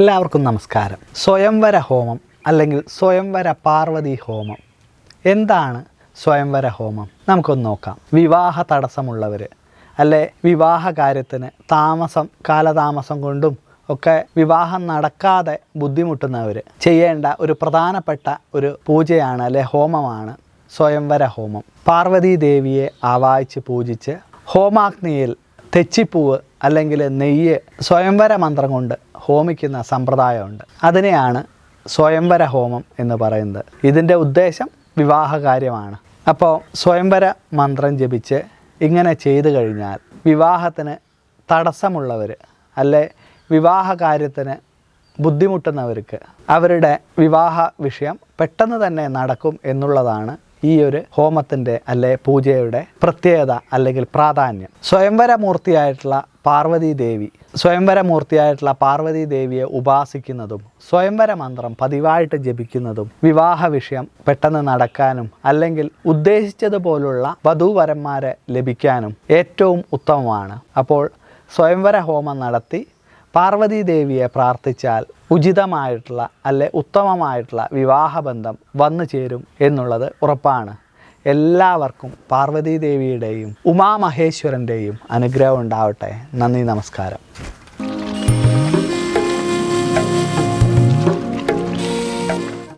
എല്ലാവർക്കും നമസ്കാരം. സ്വയംവര ഹോമം അല്ലെങ്കിൽ സ്വയംവര പാർവതി ഹോമം. എന്താണ് സ്വയംവര ഹോമം? നമുക്കൊന്ന് നോക്കാം. വിവാഹ തടസ്സമുള്ളവർ അല്ലെ വിവാഹ കാര്യത്തിന് താമസം കാലതാമസം കൊണ്ടും ഒക്കെ വിവാഹം നടക്കാതെ ബുദ്ധിമുട്ടുന്നവർ ചെയ്യേണ്ട ഒരു പ്രധാനപ്പെട്ട ഒരു പൂജയാണ് അല്ലെ ഹോമമാണ് സ്വയംവര ഹോമം. പാർവതി ദേവിയെ ആവാഹിച്ച് പൂജിച്ച് ഹോമാഗ്നിയിൽ തെച്ചിപ്പൂവ് അല്ലെങ്കിൽ നെയ്യ് സ്വയംവര മന്ത്രം കൊണ്ട് ഹോമിക്കുന്ന സമ്പ്രദായമുണ്ട്. അതിനെയാണ് സ്വയംവര ഹോമം എന്ന് പറയുന്നത്. ഇതിന്റെ ഉദ്ദേശം വിവാഹകാര്യമാണ്. അപ്പോൾ സ്വയംവര മന്ത്രം ജപിച്ച് ഇങ്ങനെ ചെയ്തു കഴിഞ്ഞാൽ വിവാഹത്തിന് തടസ്സമുള്ളവർ അല്ലെ വിവാഹകാര്യത്തിന് ബുദ്ധിമുട്ടുന്നവർക്ക് അവരുടെ വിവാഹ വിഷയം പെട്ടെന്ന് തന്നെ നടക്കും എന്നുള്ളതാണ് ഈ ഒരു ഹോമത്തിന്റെ അല്ലെ പൂജയുടെ പ്രത്യേകത അല്ലെങ്കിൽ പ്രാധാന്യം. സ്വയംവര സ്വയംവരമൂർത്തിയായിട്ടുള്ള പാർവതി ദേവി സ്വയംവര സ്വയംവരമൂർത്തിയായിട്ടുള്ള പാർവതി ദേവിയെ ഉപാസിക്കുന്നതും സ്വയംവര മന്ത്രം പതിവായിട്ട് ജപിക്കുന്നതും വിവാഹ വിഷയം പെട്ടെന്ന് നടക്കാനും അല്ലെങ്കിൽ ഉദ്ദേശിച്ചതുപോലുള്ള വധൂവരന്മാരെ ലഭിക്കാനും ഏറ്റവും ഉത്തമമാണ്. അപ്പോൾ സ്വയംവര ഹോമം നടത്തി പാർവതി ദേവിയെ പ്രാർത്ഥിച്ചാൽ ഉചിതമായിട്ടുള്ള അല്ലെ ഉത്തമമായിട്ടുള്ള വിവാഹബന്ധം വന്നു ചേരും എന്നുള്ളത് ഉറപ്പാണ്. എല്ലാവർക്കും പാർവതി ദേവിയുടെയും ഉമാമഹേശ്വരന്റെയും അനുഗ്രഹം ഉണ്ടാവട്ടെ. നന്ദി നമസ്കാരം.